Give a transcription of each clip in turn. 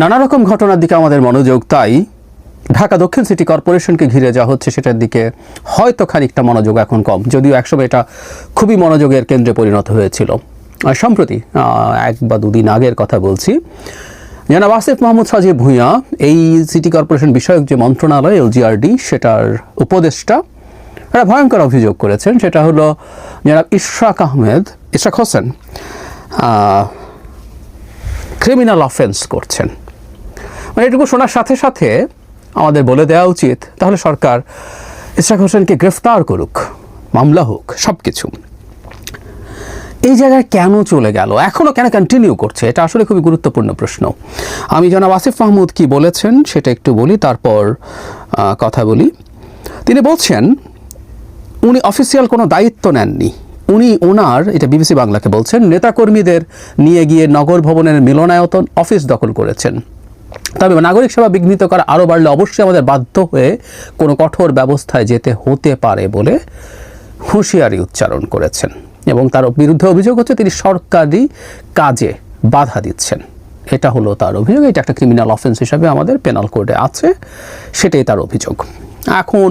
নানা রকম ঘটনার দিকে আমাদের মনোযোগ, তাই ঢাকা দক্ষিণ সিটি কর্পোরেশনকে ঘিরে যা হচ্ছে সেটার দিকে হয়তো খানিকটা মনোযোগ এখন কম, যদিও একসময় এটা খুবই মনোযোগের কেন্দ্রে পরিণত হয়েছিল। সম্প্রতি এক বা দুদিন আগের কথা বলছি, জনাব আসিফ মাহমুদ সাজিব ভূঁইয়া, এই সিটি কর্পোরেশন বিষয়ক যে মন্ত্রণালয়, এলজিআরডি, সেটার উপদেষ্টা একটা ভয়ঙ্কর অভিযোগ করেছেন, সেটা হলো জনাব ইশরাক আহমেদ, ইশরাক হোসেন ক্রিমিনাল অফেন্স করছেন। মানে এটুকু শোনার সাথে সাথে আমাদের বলে দেওয়া উচিত, তাহলে সরকার ইশরাক হোসেনকে গ্রেফতার করুক, মামলা হোক সব কিছু এই জায়গায় কেন চলে গেল? এখনও কেন কন্টিনিউ করছে? এটা আসলে খুবই গুরুত্বপূর্ণ প্রশ্ন। আমি জনাব আসিফ মাহমুদ কি বলেছেন সেটা একটু বলি, তারপর কথা বলি। তিনি বলছেন, উনি অফিসিয়াল কোনো দায়িত্ব নেননি। উনি ওনার, এটা বিবিসি বাংলাকে বলছেন, নেতাকর্মীদের নিয়ে গিয়ে নগর ভবনের মিলনায়তন অফিস দখল করেছেন। তবে নাগরিক সেবা বিঘ্নিত করা আরও বাড়লে অবশ্যই আমাদের বাধ্য হয়ে কোনো কঠোর ব্যবস্থায় যেতে হতে পারে বলে হুঁশিয়ারি উচ্চারণ করেছেন এবং তার বিরুদ্ধে অভিযোগ হচ্ছে তিনি সরকারি কাজে বাধা দিচ্ছেন। এটা হলো তার অভিযোগ, এটা একটা ক্রিমিনাল অফেন্স হিসাবে আমাদের পেনাল কোডে আছে, সেটাই তার অভিযোগ। এখন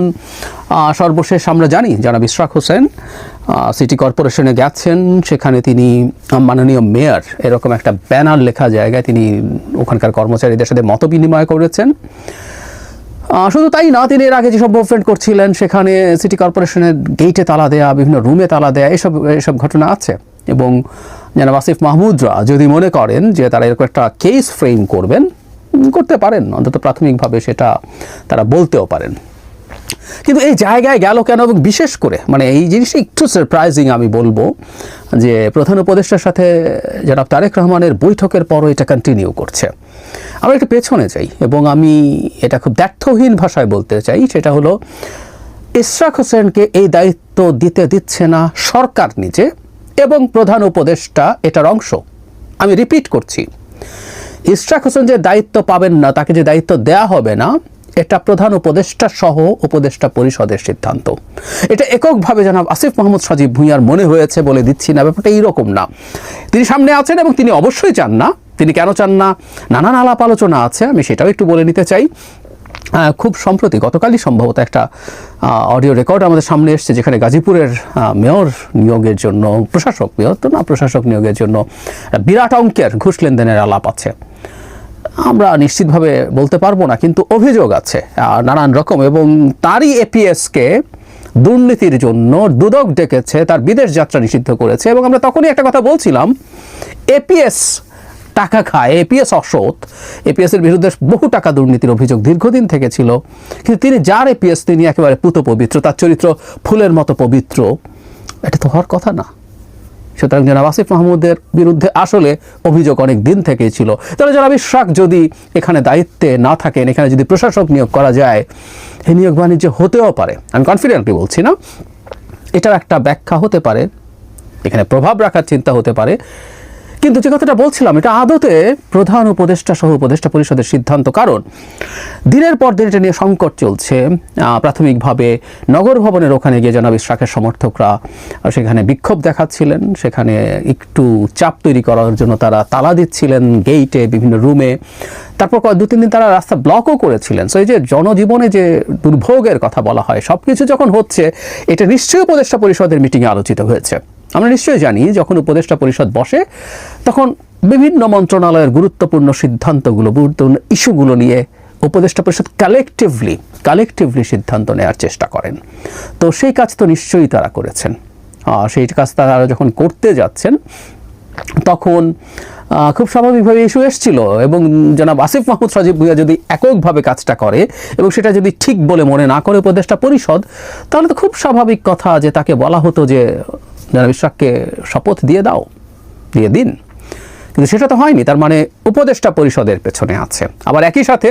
সর্বশেষ আমরা জানি যারা ইশরাক হোসেন সিটি কর্পোরেশনে গেছেন। সেখানে তিনি মাননীয় মেয়র, এরকম একটা ব্যানার লেখা জায়গায় তিনি ওখানকার কর্মচারীদের সাথে মত বিনিময় করেছেন শুধু তাই না, তিনি এর আগে যেসব মুভমেন্ট করছিলেন, সেখানে সিটি কর্পোরেশনের গেটে তালা দেয়া, বিভিন্ন রুমে তালা দেয়া, এসব এসব ঘটনা আছে। এবং যেন আসিফ মাহমুদরা যদি মনে করেন যে তারা এরকম একটা কেস ফ্রেম করবেন করতে পারেন। অন্তত প্রাথমিকভাবে সেটা তারা বলতেও পারেন। কিন্তু এই জায়গায় গেল কেন এবং বিশেষ করে মানে এই জিনিসটা একটু সারপ্রাইজিং আমি বলব যে প্রধান উপদেষ্টার সাথে জনাব তারেক রহমানের বৈঠকের পরও এটা কন্টিনিউ করছে। আমরা একটু পেছনে যাই এবং আমি এটা খুব দ্ব্যর্থহীন ভাষায় বলতে চাই, সেটা হলো ইশরাক হোসেনকে এই দায়িত্ব দিতে দিচ্ছে না সরকার নিজে এবং প্রধান উপদেষ্টা এটার অংশ। আমি রিপিট করছি, ইশরাক হোসেন যে দায়িত্ব পাবেন না, তাকে যে দায়িত্ব দেয়া হবে না এটা প্রধান উপদেষ্টা সহ উপদেষ্টা পরিষদের সিদ্ধান্ত। এটা এককভাবে জানাব আসিফ মোহাম্মদ সজীব ভুঁইয়ার মনে হয়েছে বলে দিচ্ছি না, ব্যাপারটা এইরকম না। তিনি সামনে আছেন এবং তিনি অবশ্যই চান না। তিনি কেন চান না? নানান আলাপ আলোচনা আছে, আমি সেটাও একটু বলে নিতে চাই। খুব সম্প্রতি গতকালই সম্ভবত একটা অডিও রেকর্ড আমাদের সামনে এসছে, যেখানে গাজীপুরের মেয়র নিয়োগের জন্য, প্রশাসক মেয়র তো না, প্রশাসক নিয়োগের জন্য, বিরাট অঙ্কের ঘুষ লেনদেনের আলাপ আছে। আমরা নিশ্চিতভাবে বলতে পারব না, কিন্তু অভিযোগ আছে নানান রকম, এবং তারই এপিএসকে দুর্নীতির জন্য দুদক ডেকেছে, তার বিদেশ যাত্রা নিষিদ্ধ করেছে, এবং আমরা তখনই একটা কথা বলছিলাম, এপিএস টাকা খায়, এপিএস অসৎ এপিএস এর বিরুদ্ধে বহু টাকা দুর্নীতির অভিযোগ দীর্ঘদিন থেকে ছিল, কিন্তু তিনি যার এপিএস তিনি একেবারে পুত পবিত্র তার চরিত্র ফুলের মতো পবিত্র, এটা তো হওয়ার কথা না। সুতরাং জনাব আসিফ মাহমুদের বিরুদ্ধে আসলে অভিযোগ অনেক দিন থেকেই ছিল। তাহলে জনাব ইশরাক যদি এখানে দায়িত্বে না থাকেন, এখানে যদি প্রশাসক নিয়োগ করা যায় এই নিয়োগ বাণিজ্য হতেও পারে। আমি কনফিডেন্টলি বলছি না। এটার একটা ব্যাখ্যা হতে পারে, এখানে প্রভাব রাখার চিন্তা হতে পারে। কিন্তু যে কথাটা বলছিলাম, এটা আদতে প্রধান উপদেষ্টা সহ উপদেষ্টা পরিষদের সিদ্ধান্ত কারণ? দিনের পর দিন এটা নিয়ে সংকট চলছে। প্রাথমিকভাবে নগর ভবনের ওখানে গিয়ে জনাব ইশরাকের সমর্থকরা সেখানে বিক্ষোভ দেখাচ্ছিলেন। সেখানে একটু চাপ তৈরি করার জন্য তারা তালা দিচ্ছিলেন গেইটে বিভিন্ন রুমে তারপর দু তিন দিন তারা রাস্তা ব্লকও করেছিলেন। সো এই যে জনজীবনে যে দুর্ভোগের কথা বলা হয় সব কিছু যখন হচ্ছে, এটা নিশ্চয়ই উপদেষ্টা পরিষদের মিটিংয়ে আলোচিত হয়েছে। আমরা নিশ্চয়ই জানি, যখন উপদেষ্টা পরিষদ বসে, তখন বিভিন্ন মন্ত্রণালয়ের গুরুত্বপূর্ণ সিদ্ধান্তগুলো, গুরুত্বপূর্ণ ইস্যুগুলো নিয়ে উপদেষ্টা পরিষদ কালেকটিভলি কালেকটিভলি সিদ্ধান্ত নেওয়ার চেষ্টা করেন। তো সেই কাজ তো নিশ্চয়ই তারা করেছেন। সেই কাজ তারা যখন করতে যাচ্ছেন, তখন খুব স্বাভাবিকভাবে ইস্যু এসেছিল এবং জনাব আসিফ মাহমুদ সজীব ভুইয়া যদি এককভাবে কাজটা করে এবং সেটা যদি ঠিক বলে মনে না করে উপদেষ্টা পরিষদ, তাহলে তো খুব স্বাভাবিক কথা যে তাকে বলা হতো যে জনাব বিশ্বাসকে শপথ দিয়ে দাও, দিয়ে দিন। কিন্তু সেটা তো হয়নি, তার মানে উপদেষ্টা পরিষদের পেছনে আছে। আবার একই সাথে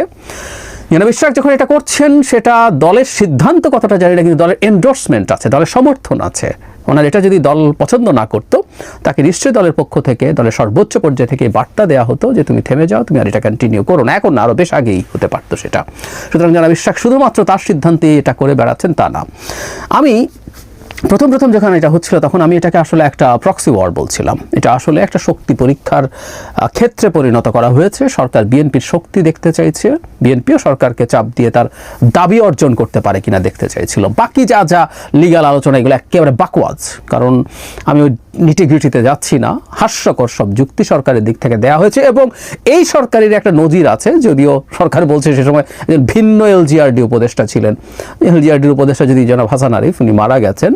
জনাব বিশ্বাস যখন এটা করছেন, সেটা দলের সিদ্ধান্ত কথাটা জানি না, কিন্তু দলের এন্ডোর্সমেন্ট আছে, দলের সমর্থন আছে। ওনার এটা যদি দল পছন্দ না করতো, তাকে নিশ্চয়ই দলের পক্ষ থেকে, দলের সর্বোচ্চ পর্যায়ে থেকে বার্তা দেওয়া হতো যে তুমি থেমে যাও, তুমি আর এটা কন্টিনিউ করো না। এখন আরও বেশ আগেই হতে পারতো সেটা। সুতরাং যারা বিশ্বাস শুধুমাত্র তার সিদ্ধান্তে এটা করে বেড়াচ্ছেন তা না। আমি প্রথম প্রথম যখন এটা হচ্ছিল, তখন আমি এটাকে আসলে একটা প্রক্সি ওয়ার বলছিলাম। এটা আসলে একটা শক্তি পরীক্ষার ক্ষেত্রে পরিণত করা হয়েছে। সরকার বিএনপির শক্তি দেখতে চাইছে। বিএনপিও সরকারকে চাপ দিয়ে তার দাবি অর্জন করতে পারে কিনা দেখতে চাইছিল। বাকি যা যা লিগাল আলোচনা, এগুলো একেবারে বাকওয়াজ। কারণ আমি ওই নিটিগ্রিটিতে যাচ্ছি না। হাস্যকর সব যুক্তি সরকারের দিক থেকে দেওয়া হয়েছে এবং এই সরকারের একটা নজির আছে। যদিও সরকার বলছে সে সময় ভিন্ন এলজিআরডি উপদেষ্টা ছিলেন। এলজিআরডির উপদেষ্টা যদি জনাব হাসান আরিফ, উনি মারা গেছেন।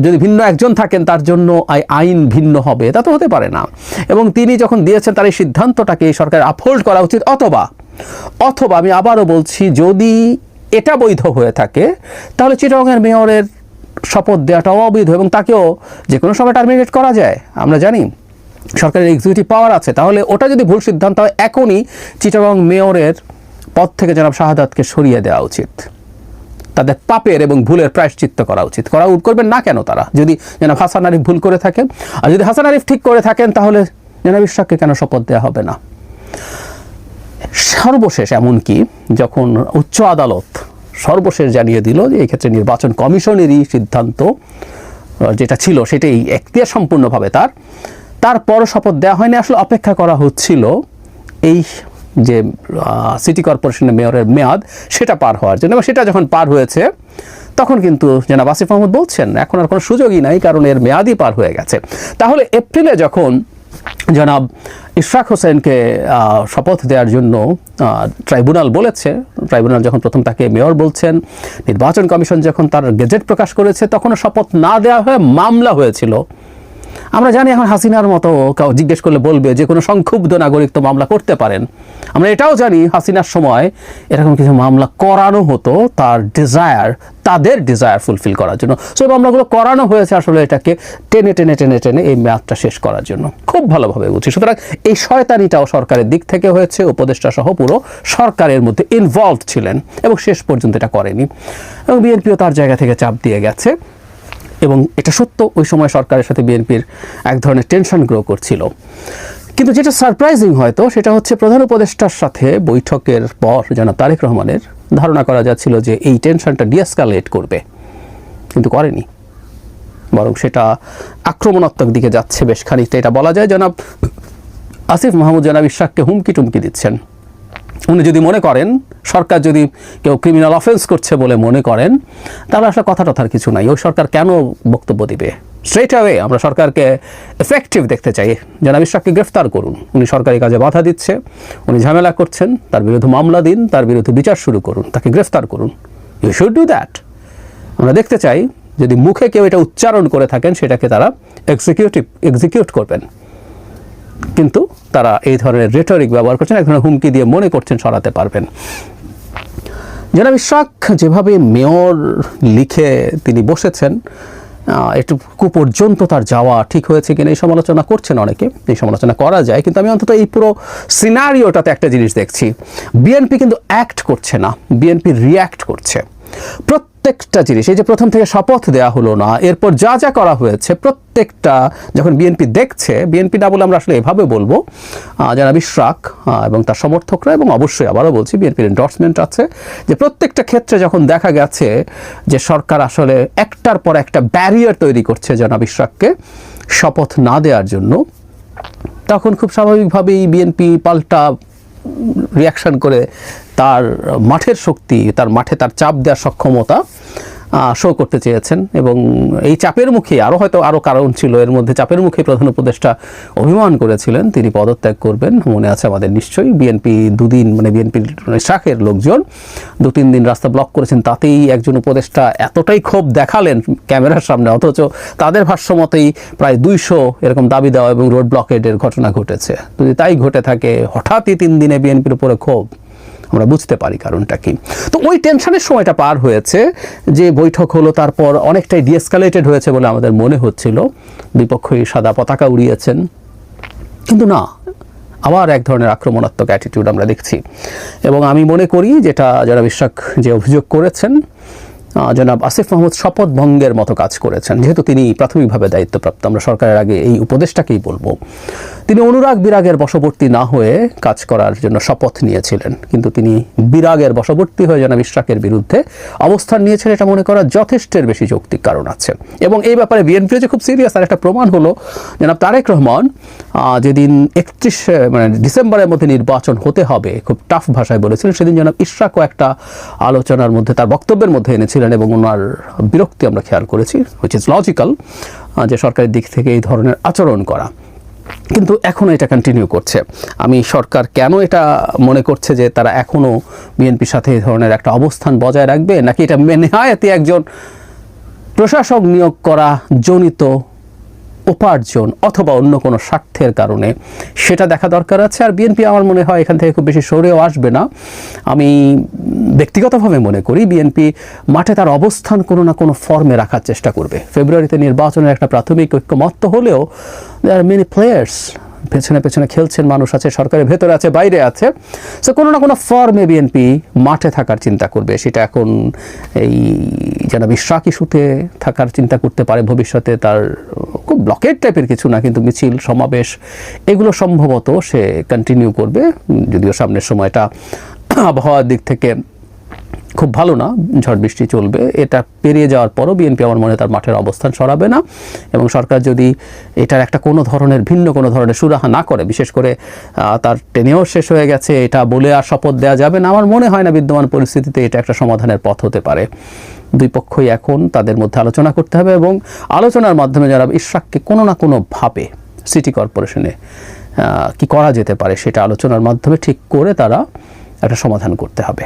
যদি ভিন্ন একজন থাকেন, তার জন্য আই- আইন ভিন্ন হবে। তা তো হতে পারে না। এবং তিনি যখন দিয়েছেন, তার এই সিদ্ধান্তটাকে সরকার আপহোল্ড করা উচিত। অথবা অথবা আমি আবারও বলছি, যদি এটা বৈধ হয়ে থাকে, তাহলে চিটাগংয়ের মেয়রের শপথ দেওয়াটাও অবৈধ এবং তাকেও যে কোনো সময় টার্মিনেট করা যায়। আমরা জানি সরকারের এক্সিকিউটিভ পাওয়ার আছে। তাহলে ওটা যদি ভুল সিদ্ধান্ত হয়, এখনই চিটাগং মেয়রের পদ থেকে জনাব শাহাদাতকে সরিয়ে দেওয়া উচিত। তাদের পাপের এবং ভুলের প্রায়শ্চিত্ত করা উচিত। করা করবেন না কেন তারা? যদি জনাব হাসান আরিফ ভুল করে থাকেন আর যদি হাসান আরিফ ঠিক করে থাকেন, তাহলে জনাব ইশাককে কেন শপথ দেওয়া হবে না? সর্বশেষ এমনকি যখন উচ্চ আদালত সর্বশেষ জানিয়ে দিল যে এই ক্ষেত্রে নির্বাচন কমিশনেরই সিদ্ধান্ত যেটা ছিল সেটাই এখতিয়ার সম্পূর্ণভাবে তার তারপর শপথ দেওয়া হয়নি। আসলে অপেক্ষা করা হচ্ছিল এই যে সিটি কর্পোরেশনের মেয়রের মেয়াদ সেটা পার হওয়ার জন্য। এবং সেটা যখন পার হয়েছে, তখন কিন্তু জনাব আসিফ মাহমুদ বলছেন, এখন আর কোনো সুযোগই নাই, কারণ এর মেয়াদই পার হয়ে গেছে। তাহলে এপ্রিলে যখন জনাব ইশরাক হোসেনকে শপথ দেওয়ার জন্য ট্রাইব্যুনাল বলেছে, ট্রাইব্যুনাল যখন প্রথম তাকে মেয়র বলছেন, নির্বাচন কমিশন যখন তার গেজেট প্রকাশ করেছে, তখনও শপথ না দেওয়া হয়ে মামলা হয়েছিল। আমরা জানি এখন হাসিনার মতো কাউ জিজ্ঞেস করলে বলবে যে কোনো সংক্ষুব্ধ নাগরিক তো মামলা করতে পারেন। আমরা এটাও জানি হাসিনার সময় এরকম কিছু মামলা করানো হতো তার ডিজায়ার তাদের ডিজায়ার ফুলফিল করার জন্য। সো মামলাগুলো করানো হয়েছে আসলে এটাকে টেনে টেনে টেনে টেনে এই মেয়াদটা শেষ করার জন্য। খুব ভালোভাবে বুঝছি। সুতরাং এই শয়তানিটাও সরকারের দিক থেকে হয়েছে উপদেষ্টা সহ পুরো সরকারের মধ্যে ইনভলভ ছিলেন এবং শেষ পর্যন্ত এটা করেনি। এবং বিএনপিও তার জায়গা থেকে চাপ দিয়ে গেছে। এবং এটা সত্য, ওই সময় সরকারের সাথে বিএনপির এক ধরনের টেনশন গ্রো করছিল। কিন্তু যেটা সারপ্রাইজিং হয়তো, সেটা হচ্ছে প্রধান উপদেষ্টার সাথে বৈঠকের পর জনাব তারেক রহমানের ধারণা করা যাচ্ছিল যে এই টেনশনটা ডিএসকালেট করবে। কিন্তু করেনি। বরং সেটা আক্রমণাত্মক দিকে যাচ্ছে বেশ খানিকটা। এটা বলা যায় জনাব আসিফ মাহমুদ জনাব ইশাককে হুমকি টুমকি দিচ্ছেন। উনি যদি মনে করেন সরকার যদি কেউ ক্রিমিনাল অফেন্স করছে বলে মনে করেন, তাহলে আসলে কথা টথার কিছু নাই। ওই সরকার কেন বক্তব্য দিবে? স্ট্রেট অ্যাওয়ে আমরা সরকারকে এফেক্টিভ দেখতে চাই। জনাব ইশাককে গ্রেফতার করুন। উনি সরকারি কাজে বাধা দিচ্ছে, উনি ঝামেলা করছেন, তার বিরুদ্ধে মামলা দিন, তার বিরুদ্ধে বিচার শুরু করুন, তাকে গ্রেফতার করুন। ইউ শুড ডু দ্যাট আমরা দেখতে চাই, যদি মুখে কেউ এটা উচ্চারণ করে থাকেন, সেটাকে তারা এক্সিকিউটিভ এক্সিকিউট করবেন। কিন্তু তারা এই ধরনের রেটরিক ব্যবহার করছেন, এক ধরনের হুমকি দিয়ে মনে করছেন, সরাতে পারবেন। জনাব বিশ্বাক যেভাবে মেয়র লিখে তিনি বসেছেন এটুকু পর্যন্ত তার যাওয়া ঠিক হয়েছে কিনা এই সমালোচনা করছেন অনেকে, এই সমালোচনা করা যায়, কিন্তু আমি অন্তত এই পুরো সিনারিওটাতে একটা জিনিস দেখছি। বিএনপি কিন্তু অ্যাক্ট করছে না, বিএনপি রিয়্যাক্ট করছে। প্রত্যেকটা জিনিস, এই যে প্রথম থেকে শপথ দেওয়া হলো না, এরপর যা যা করা হয়েছে, প্রত্যেকটা যখন বিএনপি দেখছে বিএনপি না বলে আমরা আসলে এভাবে বলব যারা বিশ্বাক এবং তার সমর্থকরা, এবং অবশ্যই আবারও বলছি বিএনপির এন্ডোর্সমেন্ট আছে, যে প্রত্যেকটা ক্ষেত্রে যখন দেখা গেছে যে সরকার আসলে একটার পর একটা ব্যারিয়ার তৈরি করছে জনাব ইশরাককে শপথ না দেওয়ার জন্য, তখন খুব স্বাভাবিকভাবেই বিএনপি পাল্টা রিয়াকশন করে তার মাঠের শক্তি, তার মাঠে তার চাপ দেওয়ার সক্ষমতা শো করতে চেয়েছেন এবং এই চাপের মুখে আরও হয়তো আরও কারণ ছিল। এর মধ্যে চাপের মুখে প্রধান উপদেষ্টা অভিমান করেছিলেন। তিনি পদত্যাগ করবেন। মনে আছে আমাদের নিশ্চয়ই বিএনপি দুদিন মানে বিএনপির শাখের লোকজন দু, তিন দিন রাস্তা ব্লক করেছেন। তাতেই একজন উপদেষ্টা এতটাই ক্ষোভ দেখালেন ক্যামেরার সামনে, অথচ তাদের ভাষ্য মতেই প্রায় দুইশো এরকম দাবি দেওয়া এবং রোড ব্লকেডের ঘটনা ঘটেছে। যদি তাই ঘটে থাকে, হঠাৎই তিন দিনে বিএনপির উপরে ক্ষোভ। আমরা বুঝতে পারি কারণটা কি। তো ওই টেনশনের সময়টা পার হয়েছে যে বৈঠক হলো, তারপর অনেকটাই ডিএসকালেটেড হয়েছে বলে আমাদের মনে হচ্ছিল। বিপক্ষই সাদা পতাকা উড়িয়েছেন। কিন্তু না, আবার এক ধরনের আক্রমণাত্মক অ্যাটিটিউড আমরা দেখছি। এবং আমি মনে করি যেটা যারা বিশ্বাস যে অভিযোগ করেছেন জনাব আসিফ মাহমুদ শপথ ভঙ্গের মতো কাজ করেছেন। যেহেতু তিনি প্রাথমিকভাবে দায়িত্বপ্রাপ্ত, আমরা সরকারের আগে এই উপদেশটাকেই বলব। তিনি অনুরাগ বিরাগের বশবর্তী না হয়ে কাজ করার জন্য শপথ নিয়েছিলেন। কিন্তু তিনি বিরাগের বশবর্তী হয়ে জনাব ইশরাকের বিরুদ্ধে অবস্থান নিয়েছেন এটা মনে করা যথেষ্টের বেশি যৌক্তিক কারণ আছে। এবং এই ব্যাপারে বিএনপি যে খুব সিরিয়াস আর একটা প্রমাণ হলো, জনাব তারেক রহমান যেদিন একত্রিশ মানে ডিসেম্বরের মধ্যে নির্বাচন হতে হবে, খুব টাফ ভাষায় বলেছিলেন, সেদিন জনাব ইশরাকও একটা আলোচনার মধ্যে, তার বক্তব্যের মধ্যে এনেছিলেন এবং ওনার বিরক্তি আমরা খেয়াল করেছি হুইচ ইজ লজিক্যাল যে সরকারের দিক থেকে এই ধরনের আচরণ করা। কিন্তু এখনও এটা কন্টিনিউ করছে। আমি সরকার কেন এটা মনে করছে যে তারা এখনও বিএনপির সাথে এই ধরনের একটা অবস্থান বজায় রাখবে? নাকি এটা মেনে হয় একজন প্রশাসক নিয়োগ করা জনিত উপার্জন অথবা অন্য কোনো স্বার্থের কারণে। সেটা দেখা দরকার আছে। আর বিএনপি আমার মনে হয় এখান থেকে খুব বেশি সরেও আসবে না। আমি ব্যক্তিগতভাবে মনে করি বিএনপি মাঠে তার অবস্থান কোনো না কোনো ফর্মে রাখার চেষ্টা করবে। ফেব্রুয়ারিতে নির্বাচনের একটা প্রাথমিক ঐক্যমত্য হলেও দেয়ার আর মেনি প্লেয়ার্স পেছনে পেছনে খেলছেন মানুষ আছে, সরকারের ভেতরে আছে, বাইরে আছে। সো কোনো না কোনো ফর্মে বিএনপি মাঠে থাকার চিন্তা করবে। সেটা এখন এই যেন বিশ্বাক ইস্যুতে থাকার চিন্তা করতে পারে ভবিষ্যতে তার খুব ব্লকেট টাইপের কিছু না, কিন্তু মিছিল, সমাবেশ, এগুলো সম্ভবত সে কন্টিনিউ করবে। যদিও সামনের সময়টা আবহাওয়ার দিক থেকে খুব ভালো না, ঝড় বৃষ্টি চলবে। এটা পেরিয়ে যাওয়ার পরও বিএনপি আমার মনে তার মাঠের অবস্থান সরাবে না। এবং সরকার যদি এটার একটা কোনো ধরনের, ভিন্ন কোনো ধরনের সুরাহা না করে, বিশেষ করে তার টেনেও শেষ হয়ে গেছে, এটা বলে আর শপথ দেওয়া যাবে না। আমার মনে হয় না বিদ্যমান পরিস্থিতিতে এটা একটা সমাধানের পথ হতে পারে। দুই পক্ষই এখন তাদের মধ্যে আলোচনা করতে হবে এবং আলোচনার মাধ্যমে যারা ইশরাককে কোনো না কোনোভাবে সিটি কর্পোরেশনে কি করা যেতে পারে সেটা আলোচনার মাধ্যমে ঠিক করে তারা একটা সমাধান করতে হবে।